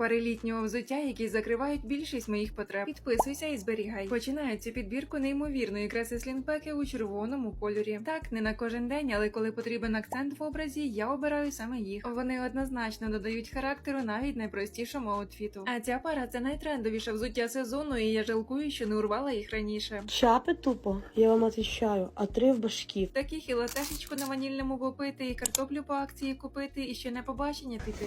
Пари літнього взуття, які закривають більшість моїх потреб. Підписуйся і зберігай. Починаю цю підбірку неймовірної краси слінпеки у червоному кольорі. Так, не на кожен день, але коли потрібен акцент в образі, я обираю саме їх. Вони однозначно додають характеру навіть найпростішому аутфіту. А ця пара це найтрендовіше взуття сезону, і я жалкую, що не урвала їх раніше. Шапи тупо, я вам отвечаю, а три в башків. Таких і латешечку на ванільному попити, і картоплю по акції купити, і ще не побачення піти.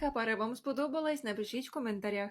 яка пара вам сподобалась, напишіть в коментарях.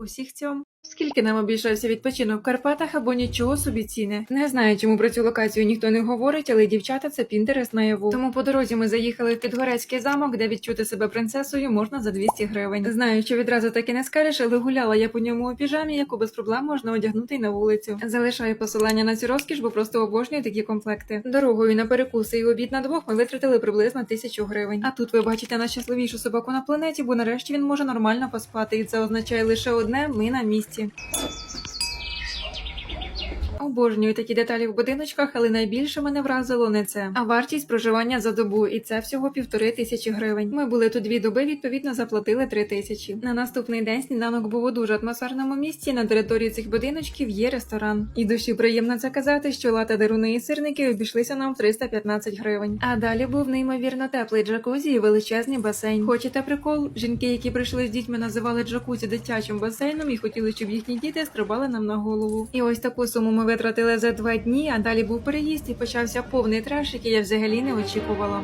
Усіх цьом. Скільки нам обійшовся відпочинок в Карпатах або нічого собі ціни. Не знаю, чому про цю локацію ніхто не говорить, але дівчата це пінтерес наяву. Тому по дорозі ми заїхали в Підгорецький замок, де відчути себе принцесою можна за 200 гривень. Знаю, що відразу таки не скажеш, але гуляла я по ньому у піжамі, яку без проблем можна одягнути й на вулицю. Залишаю посилання на цю розкіш, бо просто обожнюю такі комплекти. Дорогою на перекуси і обід на двох ми витратили приблизно тисячу гривень. А тут ви бачите найщасливішу собаку на планеті, бо нарешті він може нормально поспати, і це означає лише одне: ми на місці. 见. Обожнюю такі деталі в будиночках, але найбільше мене вразило не це, а вартість проживання за добу, і це всього півтори тисячі гривень. Ми були тут дві доби, відповідно заплатили три тисячі. На наступний день сніданок був у дуже атмосферному місці. На території цих будиночків є ресторан. І душі приємно це казати, що лата деруни і сирники обійшлися нам в 315 гривень. А далі був неймовірно теплий джакузі і величезний басейн. Хочете прикол? Жінки, які прийшли з дітьми, називали джакузі дитячим басейном і хотіли, щоб їхні діти стрибали нам на голову. І ось таку суму ми витратили за два дні, а далі був переїзд і почався повний треш, який я взагалі не очікувала.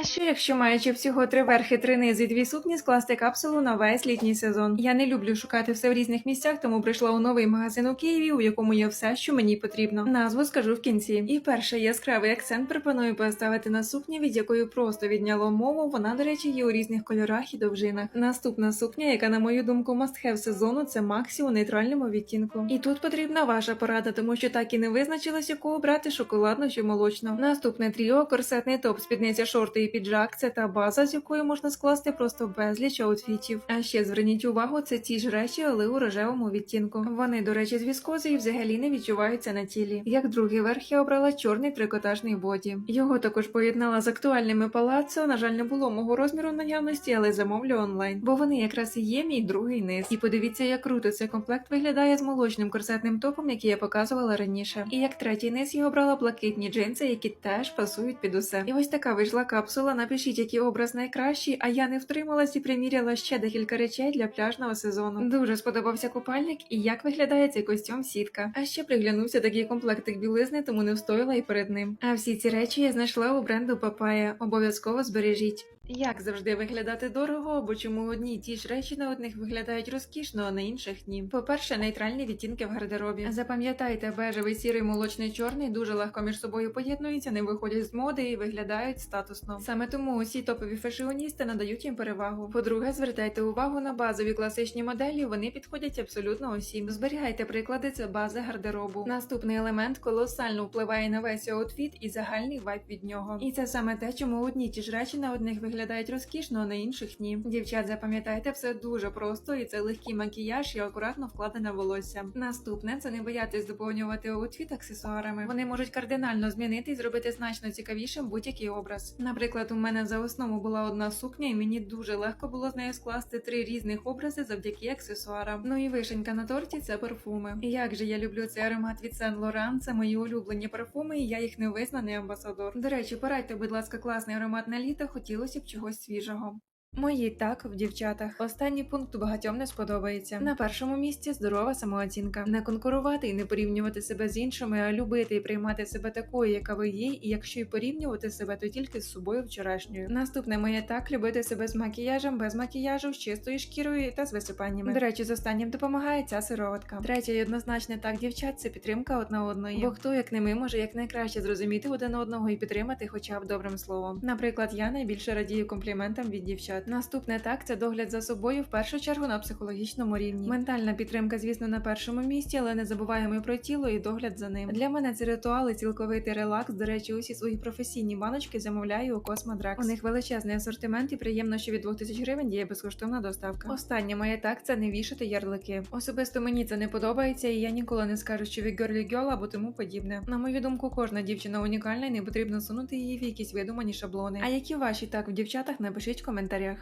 А що якщо маючи всього три верхи, три низи дві сукні, скласти капсулу на весь літній сезон? Я не люблю шукати все в різних місцях, тому прийшла у новий магазин у Києві, у якому є все, що мені потрібно. Назву скажу в кінці. І перший яскравий акцент пропоную поставити на сукні, від якої просто відняло мову. Вона, до речі, є у різних кольорах і довжинах. Наступна сукня, яка, на мою думку, must-have сезону, це Максі у нейтральному відтінку. І тут потрібна ваша порада, тому що так і не визначилась, яку обрати шоколадну чи молочну. Наступне тріо, корсетний топ, спідниця шорти і піджак це та база, з якої можна скласти просто безліч аутфітів. А ще зверніть увагу, це ті ж речі, але у рожевому відтінку. Вони, до речі, з віскози взагалі не відчуваються на тілі. Як другий верх я обрала чорний трикотажний боді. Його також поєднала з актуальними палаццо. На жаль, не було мого розміру наявності, але замовлю онлайн, бо вони якраз і є мій другий низ. І подивіться, як круто цей комплект виглядає з молочним корсетним топом, який я показувала раніше. І як третій низ я обрала блакитні джинси, які теж пасують під усе. І ось така вийшла капсула. Напишіть, який образ найкращий, а я не втрималась і приміряла ще декілька речей для пляжного сезону. Дуже сподобався купальник і як виглядає цей костюм сітка. А ще приглянувся такий комплектик білизни, тому не встояла і перед ним. А всі ці речі я знайшла у бренду Papaya. Обов'язково збережіть. Як завжди виглядати дорого, бо чому одні ті ж речі на одних виглядають розкішно, а на інших ні. По-перше, нейтральні відтінки в гардеробі. Запам'ятайте, бежевий, сірий, молочний, чорний дуже легко між собою поєднуються, не виходять з моди і виглядають статусно. Саме тому усі топові фешіоністи надають їм перевагу. По-друге, звертайте увагу на базові класичні моделі, вони підходять абсолютно усім. Зберігайте приклади, це бази гардеробу. Наступний елемент колосально впливає на весь аутфіт і загальний вайб від нього. І це саме те, чому одні ті ж речі на одних виглядають виглядають розкішно, а на інших ні. Дівчат, запам'ятайте, все дуже просто, і це легкий макіяж і акуратно вкладене волосся. Наступне це не боятись доповнювати аутфіт аксесуарами. Вони можуть кардинально змінити і зробити значно цікавішим будь-який образ. Наприклад, у мене за основу була одна сукня, і мені дуже легко було з нею скласти три різних образи завдяки аксесуарам. Ну і вишенька на торті це парфуми. Як же я люблю цей аромат від Saint Laurent, це мої улюблені парфуми, і я їх невизнаний амбасадор. До речі, порадьте, будь ласка, класний аромат на літо, хотілося б чогось свіжого. Мої так в дівчатах. Останній пункт багатьом не сподобається. На першому місці здорова самооцінка. Не конкурувати і не порівнювати себе з іншими, а любити і приймати себе такою, яка ви є, і якщо й порівнювати себе, то тільки з собою вчорашньою. Наступне моє так любити себе з макіяжем, без макіяжу, з чистою шкірою та з висипаннями. До речі, з останнім допомагає ця сироватка. Третє і однозначне так дівчат це підтримка одна одної. Бо хто як не ми може якнайкраще зрозуміти один одного і підтримати, хоча б добрим словом. Наприклад, я найбільше радію компліментам від дівчат. Наступне так це догляд за собою в першу чергу на психологічному рівні. Ментальна підтримка, звісно, на першому місці, але не забуваємо і про тіло і догляд за ним. Для мене це ритуали, цілковитий релакс. До речі, усі свої професійні баночки замовляю у Космодракс. У них величезний асортимент і приємно, що від 2000 гривень діє безкоштовна доставка. Останнє моє так це не вішати ярлики. Особисто мені це не подобається, і я ніколи не скажу, що ви girly girl або тому подібне. На мою думку, кожна дівчина унікальна і не потрібно сунути її в якісь видумані шаблони. А які ваші так в дівчатах напишіть в коментарях.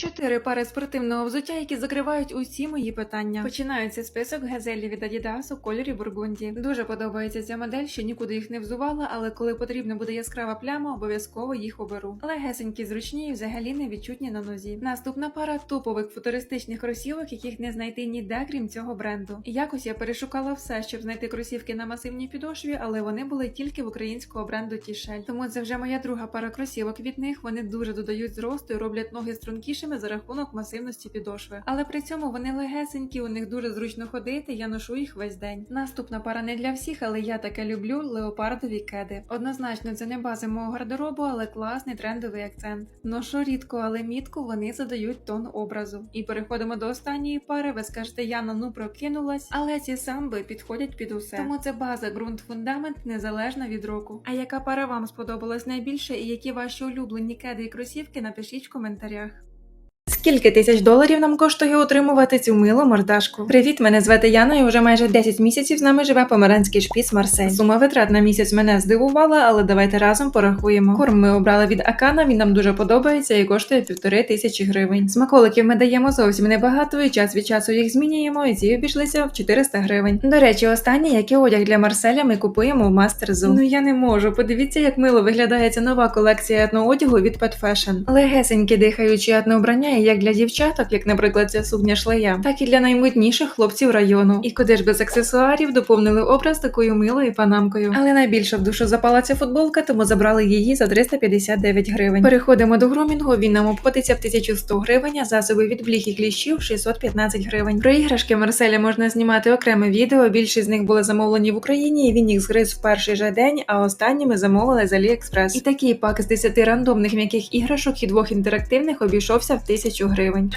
Чотири пари спортивного взуття, які закривають усі мої питання. Починається список газелі від Adidas у кольорі бургунді. Дуже подобається ця модель, що нікуди їх не взувала, але коли потрібна буде яскрава пляма, обов'язково їх оберу. Легесенькі, зручні і взагалі не відчутні на нозі. Наступна пара топових футуристичних кросівок, яких не знайти ніде, крім цього бренду. Якось я перешукала все, щоб знайти кросівки на масивній підошві, але вони були тільки в українського бренду Тішель. Тому це вже моя друга пара кросівок від них. Вони дуже додають зросту і роблять ноги стрункішими за рахунок масивності підошви. Але при цьому вони легесенькі, у них дуже зручно ходити. Я ношу їх весь день. Наступна пара не для всіх, але я таке люблю леопардові кеди. Однозначно, це не база мого гардеробу, але класний трендовий акцент. Ношу рідко, але мітку вони задають тон образу. І переходимо до останньої пари. Ви скажете, Яна, ну прокинулась, але ці самби підходять під усе. Тому це база, ґрунт, фундамент незалежно від року. А яка пара вам сподобалась найбільше, і які ваші улюблені кеди і кросівки, напишіть в коментарях. Скільки тисяч доларів нам коштує утримувати цю милу мордашку? Привіт, мене звати Яна, і вже майже 10 місяців з нами живе померанський шпіц Марсель. Сума витрат на місяць мене здивувала, але давайте разом порахуємо. Корм ми обрали від Акана, він нам дуже подобається і коштує півтори тисячі гривень. Смаколиків ми даємо зовсім небагато, і час від часу їх змінюємо, і ці обійшлися в 400 гривень. До речі, останнє, який одяг для Марселя, ми купуємо в Master Zoo. Ну я не можу. Подивіться, як мило виглядає нова колекція етноодягу від Pet Fashion. Легесенькі дихаючі етнообрання і як для дівчаток, як, наприклад, ця сукня шлея, так і для наймодніших хлопців району. І куди ж без аксесуарів доповнили образ такою милою панамкою. Але найбільше в душу запала ця футболка, тому забрали її за 359 гривень. Переходимо до грумінгу. Він нам обходиться в 1100 гривень, а засоби від бліх і кліщів 615 гривень. Про іграшки Марселя можна знімати окреме відео. Більшість з них були замовлені в Україні, і він їх згриз в перший же день, а останні ми замовили з AliExpress. І такий пак з 10 рандомних м'яких іграшок і двох інтерактивних обійшовся в 1000 гривень.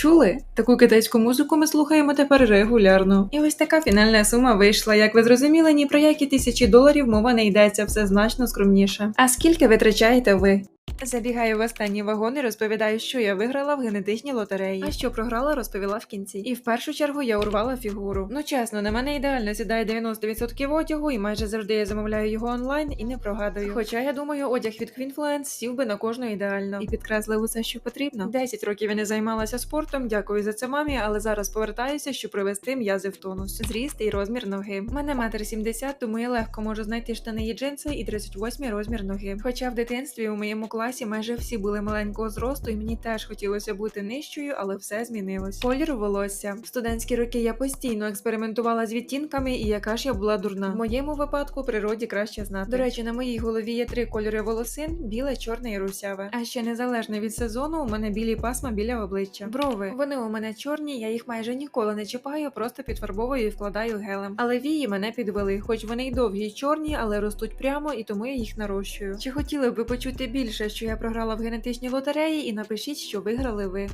Чули? Таку китайську музику ми слухаємо тепер регулярно. І ось така фінальна сума вийшла. Як ви зрозуміли, ні про які тисячі доларів мова не йдеться, все значно скромніше. А скільки витрачаєте ви? Забігаю в останній вагон і розповідаю, що я виграла в генетичній лотереї. А що програла, розповіла в кінці. І в першу чергу я урвала фігуру. Ну чесно, на мене ідеально сідає 90% одягу, і майже завжди я замовляю його онлайн і не прогадую. Хоча я думаю, одяг від Queenfluence сів би на кожну ідеально і підкреслив усе, що потрібно. 10 років я не займалася спортом. Дякую за це мамі, але зараз повертаюся, щоб привести м'язи в тонус. Зріст і розмір ноги. Мене метр 70, тому я легко можу знайти штани і джинси і 38 розмір ноги. Хоча в дитинстві у моєму класі майже всі були маленького зросту, і мені теж хотілося бути нижчою, але все змінилось. Колір волосся. В студентські роки я постійно експериментувала з відтінками, і яка ж я була дурна. В моєму випадку природі краще знати. До речі, на моїй голові є три кольори волосин: біле, чорне і русяве. А ще незалежно від сезону, у мене білі пасма біля обличчя. Брови. Вони у мене чорні, я їх майже ніколи не чіпаю, просто підфарбовую і вкладаю гелем. Але вії мене підвели, хоч вони й довгі й чорні, але ростуть прямо, і тому я їх нарощую. Чи хотіли б ви почути більше, що я програла в генетичній лотереї, і напишіть, що виграли ви.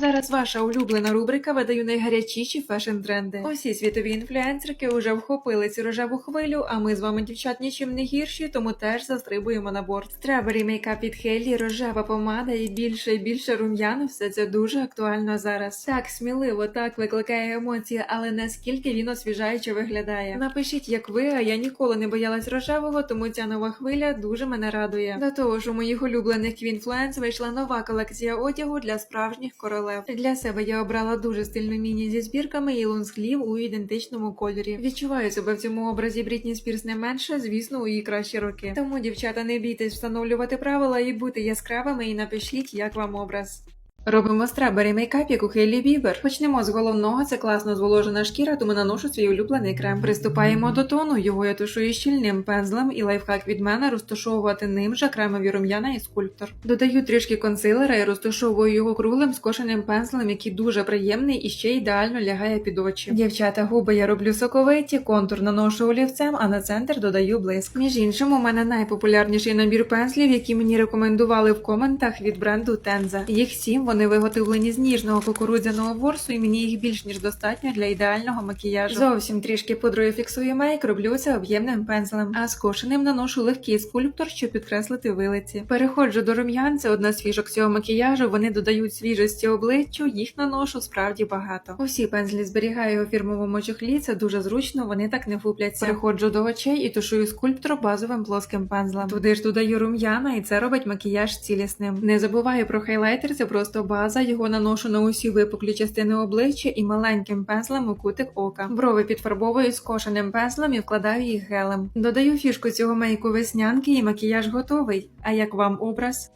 Зараз ваша улюблена рубрика видаю найгарячіші фешн-тренди. Усі світові інфлюенсерки вже вхопили цю рожеву хвилю, а ми з вами, дівчат, нічим не гірші, тому теж застрибуємо на борт. Strawberry мейкап від Хейлі, рожева помада і більше і більше рум'ян. Все це дуже актуально зараз. Так сміливо, так викликає емоції, але наскільки він освіжаюче виглядає. Напишіть, як ви, а я ніколи не боялась рожевого, тому ця нова хвиля дуже мене радує. До того ж, у моїх улюблених квінфлуенс вийшла нова колекція одягу для справжніх королев. Для себе я обрала дуже стильну міні зі збірками і лонсглів у ідентичному кольорі. Відчуваю себе в цьому образі Брітні Спірс не менше, звісно, у її кращі роки. Тому, дівчата, не бійтесь встановлювати правила і бути яскравими, і напишіть, як вам образ. Робимо страбері мейкап, як у Хейлі Бібер. Почнемо з головного, це класно зволожена шкіра, тому наношу свій улюблений крем. Приступаємо до тону, його я тушую щільним пензлем і лайфхак від мене розташовувати ним же кремові рум'яна і скульптор. Додаю трішки консилера і розташовую його круглим скошеним пензлем, який дуже приємний і ще ідеально лягає під очі. Дівчата, губи я роблю соковиті, контур наношу олівцем, а на центр додаю блиск. Між іншим, у мене найпопулярніший набір пензлів, які мені рекомендували в коментах від бренду Tenza. Їх сім вони виготовлені з ніжного кукурудзяного ворсу, і мені їх більш ніж достатньо для ідеального макіяжу. Зовсім трішки пудрою фіксую мейк, роблю це об'ємним пензлем, а скошеним наношу легкий скульптор, щоб підкреслити вилиці. Переходжу до рум'ян, це одна з фішок цього макіяжу. Вони додають свіжості обличчю, їх наношу справді багато. Усі пензлі зберігаю у фірмовому чохлі, це дуже зручно, вони так не фупляться. Переходжу до очей і тушую скульптор базовим плоским пензлем. Туди ж додаю рум'яна, і це робить макіяж цілісним. Не забуваю про хайлайтер, це просто база. Його наношу на усі випуклі частини обличчя і маленьким пензлем у кутик ока. Брови підфарбовую скошеним пензлем і вкладаю їх гелем. Додаю фішку цього мейку веснянки, і макіяж готовий. А як вам образ?